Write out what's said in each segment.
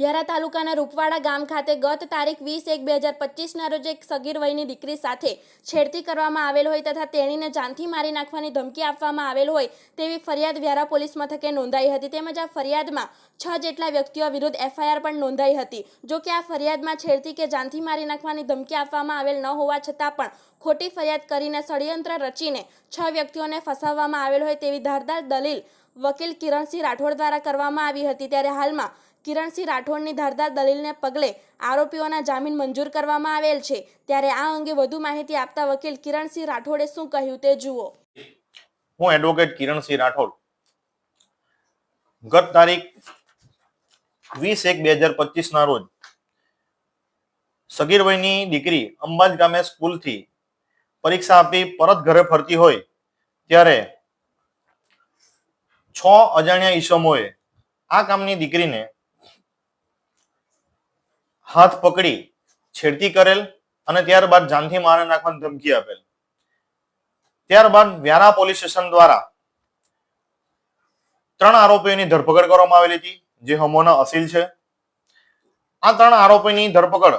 વ્યારા તાલુકાના રૂપવાડા ગામ ખાતે ગત તારીખ વીસ એક બે હજાર પચીસના રોજ એક સગીર વયની દીકરી સાથે છેડતી કરવામાં આવેલ હોય તથા તેણીને જાનથી મારી નાખવાની ધમકી આપવામાં આવેલ હોય તેવી ફરિયાદ વ્યારા પોલીસ મથકે નોંધાઈ હતી. તેમજ આ ફરિયાદમાં છ જેટલા વ્યક્તિઓ વિરુદ્ધ એફઆઈઆર પણ નોંધાઈ હતી. જો કે આ ફરિયાદમાં છેડતી કે જાનથી મારી નાખવાની ધમકી આપવામાં આવેલ ન હોવા છતાં પણ ખોટી ફરિયાદ કરીને ષડયંત્ર રચીને છ વ્યક્તિઓને ફસાવવામાં આવેલ હોય તેવી ધારદાર દલીલ વકીલ કિરણસિંહ રાઠોડ દ્વારા કરવામાં આવી હતી. ત્યારે હાલમાં કિરણસિંહ રાઠોડની ધારદાર દલીલને પગલે આરોપીઓના જામીન મંજૂર કરવામાં આવેલ છે. ત્યારે આ અંગે વધુ માહિતી આપતા વકીલ કિરણસિંહ રાઠોડે શું કહ્યું તે જુઓ. હું એડવોકેટ કિરણસિંહ રાઠોડ. ગત તારીખ વીસ એક બે હજાર પચીસ ના રોજ સગીરભાઈની દીકરી અંબાજ ગામે સ્કૂલથી પરીક્ષા આપી પરત ઘરે ફરતી હોય ત્યારે છ અજાણ્યા ઈસમોએ આ કામની દીકરીને હાથ પકડી છેડતી કરેલ અને ત્યારબાદ જાનથી મારી નાખવાની ધમકી આપેલ. ત્યારબાદ વ્યારા પોલીસ સ્ટેશન દ્વારા ત્રણ આરોપીઓની ધરપકડ કરવામાં આવેલી હતી, જે હમોના અસીલ છે. આ ત્રણ આરોપીની ધરપકડ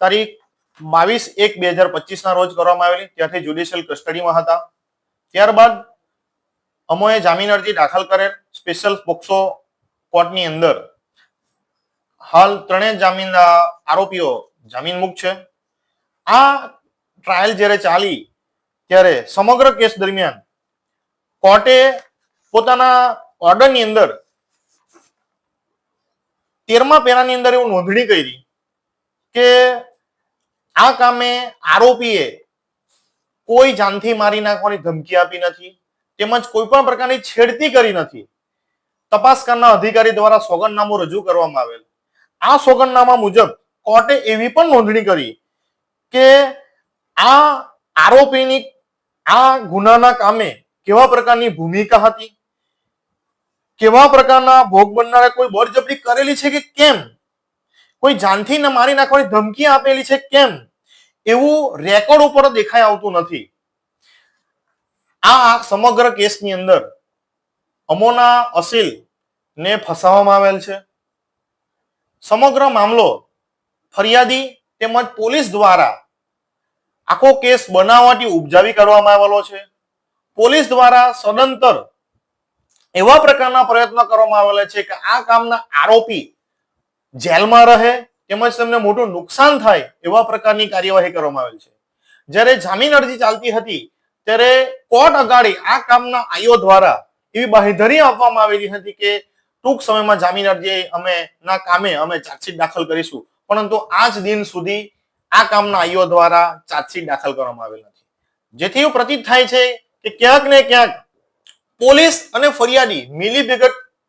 તારીખ બાવીસ એક બે હજાર પચીસ ના રોજ કરવામાં આવેલી, ત્યાંથી જ્યુડિશિયલ કસ્ટડીમાં હતા. ત્યારબાદ અમોએ જામીન અરજી દાખલ કરેલ સ્પેશિયલ પોક્સો કોર્ટની અંદર હાલ ત્રણેય જામીન આરોપીઓ જામીન મુક્ત છે. આ ટ્રાયલ જ્યારે ચાલી, ત્યારે સમગ્ર કેસ દરમિયાન કોર્ટે પોતાના ઓર્ડરની અંદર તેરમા પેરાની અંદર એવું નોંધણી કરી કે આ કામે આરોપીએ કોઈ જાનથી મારી નાખવાની ધમકી આપી નથી, તેમજ કોઈ પણ પ્રકારની છેડતી કરી નથી. તપાસ કરનાર અધિકારી દ્વારા સોગંદનામું રજૂ કરવામાં આવેલ. આ સોગંદનામા મુજબ કોર્ટે એવી પણ નોંધણી કરી કે આ આરોપીની આ ગુનાના કામે કેવા પ્રકારની ભૂમિકા હતી? કેવા પ્રકારના ભોગ બનનારા કોઈ બળજબરી કરેલી છે કે કેમ? કોઈ જાનથી મારી નાખવાની ધમકી આપેલી છે કેમ? એવું રેકોર્ડ ઉપર દેખાઈ આવતું નથી. આ સમગ્ર કેસની અંદર અમોના અસીલ ને ફસાવવામાં આવેલ છે. સમગ્ર મામલો ફરિયાદી તેમજ પોલીસ દ્વારા આખો કેસ બનાવવાથી ઉપજાવી કરવામાં આવેલો છે. પોલીસ દ્વારા સદંતર એવા પ્રકારના પ્રયત્નો કરવામાં આવેલા છે કે આ કામના આરોપી જેલમાં રહે તેમજ તેમને મોટું નુકસાન થાય એવા પ્રકારની કાર્યવાહી કરવામાં આવેલ છે. જ્યારે જામીન અરજી ચાલતી હતી ત્યારે કોર્ટ અગાડી આ કામના આયો દ્વારા એવી બાહેધરી આપવામાં આવેલી હતી કે ટૂંક સમયમાં જામીન અરજી અમે ના કામે અમે ચાર્જશીટ દાખલ કરીશું. પરંતુ આજ દિન સુધી આ કામના આઈઓ દ્વારા ચાર્જશીટ દાખલ કરવામાં આવેલ નથી. જેથી એવું પ્રતીત થાય છે કે ક્યાંક ને ક્યાંક પોલીસ અને ફરિયાદી મિલી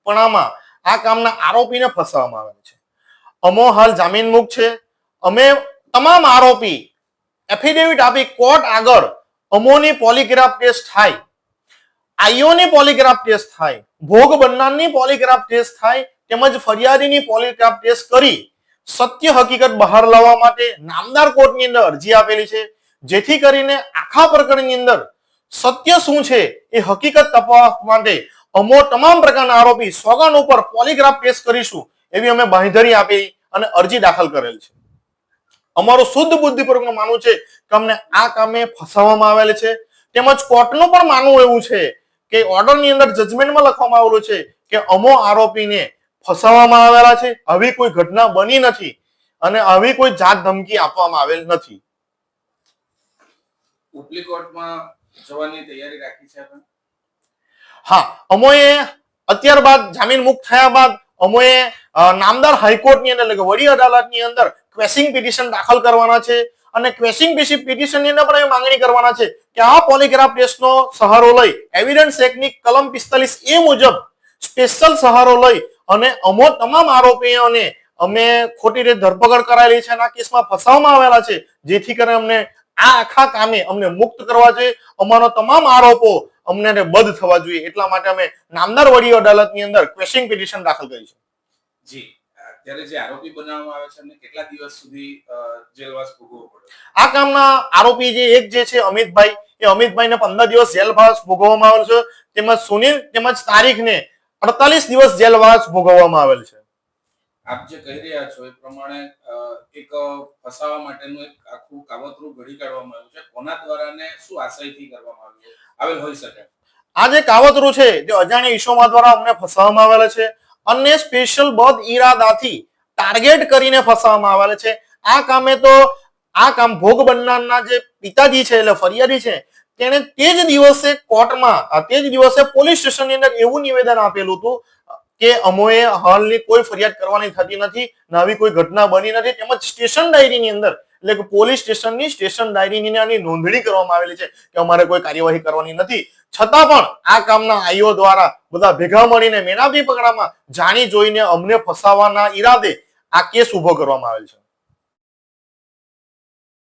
પણામાં આ કામના આરોપીને ફસાવવામાં આવે છે. અમો હાલ જામીન મુક્ત છે. અમે તમામ આરોપી એફિડેવિટ આપી કોર્ટ આગળ અમોની પોલીગ્રાફ ટેસ્ટ થાય. આઈઓની પોલીગ્રાફ ટેસ્ટ થાય. ભોગ બનનારની પોલીગ્રાફ ટેસ્ટ થાય, તેમજ ફરિયાદીની પોલીગ્રાફ ટેસ્ટ કરી, સત્ય હકીકત બહાર લાવવા માટે નામદાર કોર્ટની અંદર અરજી આપેલી છે. જેથી કરીને આખા પ્રકરણની અંદર સત્ય શું છે એ હકીકત તપાસ માટે અમો તમામ પ્રકારના આરોપી સોગન ઉપર પોલીગ્રાફ ટેસ્ટ કરીશું એવી અમે બાંધરી આપી અને અરજી દાખલ કરેલ છે. અમારું શુદ્ધ બુદ્ધિપૂર્વક માનવું છે કે અમને આ કામે ફસાવવામાં આવેલ છે. તેમજ કોર્ટનું પણ માનવું એવું છે કે ઓર્ડરની અંદર જજમેન્ટમાં લખવામાં આવેલું છે કે અમો આરોપીને ફસાવવામાં આવેલા છે. આવી કોઈ ઘટના બની નથી અને આવી કોઈ જાત ધમકી આપવામાં આવેલ નથી. ઉપલી કોર્ટમાં જવાની તૈયારી રાખી છે હા અમોએ અત્યાર બાદ જામીન મુક્ત થયા બાદ અમોએ નામદાર હાઈકોર્ટની અંદર એટલે કે વડી અદાલતની અંદર ક્વેસિંગ પિટિશન દાખલ કરવાના છે. અને ક્વેશિંગ પિટિશનની અંદર પણ માંગણી કરવાના છે કે આ પોલીગ્રાફ ટેસ્ટનો સહારો લઈ એવિડન્સ એક્ટની કલમ પિસ્તાલીસ એ મુજબ સ્પેશિયલ સહારો લઈ અને અમો તમામ આરોપીઓને અમે ખોટી રીતે ધરપકડ કરાયેલી છે અને આ કેસમાં ફસાવવામાં આવેલા છે, જેથી કરીને અમને આ આખા કામે અમને મુક્ત કરવા જોઈએ. અમારો તમામ આરોપો અમને બંધ થવા જોઈએ. એટલા માટે અમે નામદાર વડી અદાલતની અંદર ક્વેશિંગ પિટિશન દાખલ કરી છે. જી. અત્યારે જે આરોપી બનાવવામાં આવે છે એમને કેટલા દિવસ સુધી જેલવાસ ભોગવવો પડે? આ કામના આરોપી જે એક જે છે અમિતભાઈ એ અમિતભાઈને પંદર દિવસ જેલવાસ ભોગવવામાં આવેલ છે. તેમજ સુનિલ તેમજ તારીખને અડતાલીસ દિવસ જેલવાસ ભોગવવામાં આવેલ છે. આપ જે કહી રહ્યા છો એ પ્રમાણે એક ફસાવા માટેનું એક આખું કાવતરું ઘડી કાઢવામાં આવ્યું છે. કોના દ્વારા ને શું આશયથી કરવામાં આવ્યું? આવેલ હોઈ શકે. આ જે કાવતરું છે જે અજાણ્યા ઈશોમાં દ્વારા અમને ફસાવવામાં આવેલા છે અને સ્પેશિયલ બદ ઈરાદાથી ટાર્ગેટ કરીને ફસાવવામાં આવેલા છે. આ કામે તો, આ કામ ભોગ બનનારના જે પિતાજી છે, એટલે ફરિયાદી છે, તેણે તે જ દિવસે કોર્ટમાં તે જ દિવસે પોલીસ સ્ટેશનની અંદર એવું નિવેદન આપેલું હતું, કે અમોએ હાલની કોઈ ફરિયાદ કરવાની થતી નથી નવી કોઈ ઘટના બની નથી. તેમજ સ્ટેશન ડાયરીની અંદર, એટલે કે પોલીસ સ્ટેશનની સ્ટેશન ડાયરીની આની નોંધણી કરવામાં આવેલી છે, કે અમારે કોઈ કાર્યવાહી કરવાની નથી. છતાં પણ આ કામના આઈઓ દ્વારા બધા ભેગા મળીને મેનાબી પકડામાં જાણી જોઈને અમને ફસાવવાના ઈરાદે આ કેસ ઊભો કરવામાં આવેલ છે.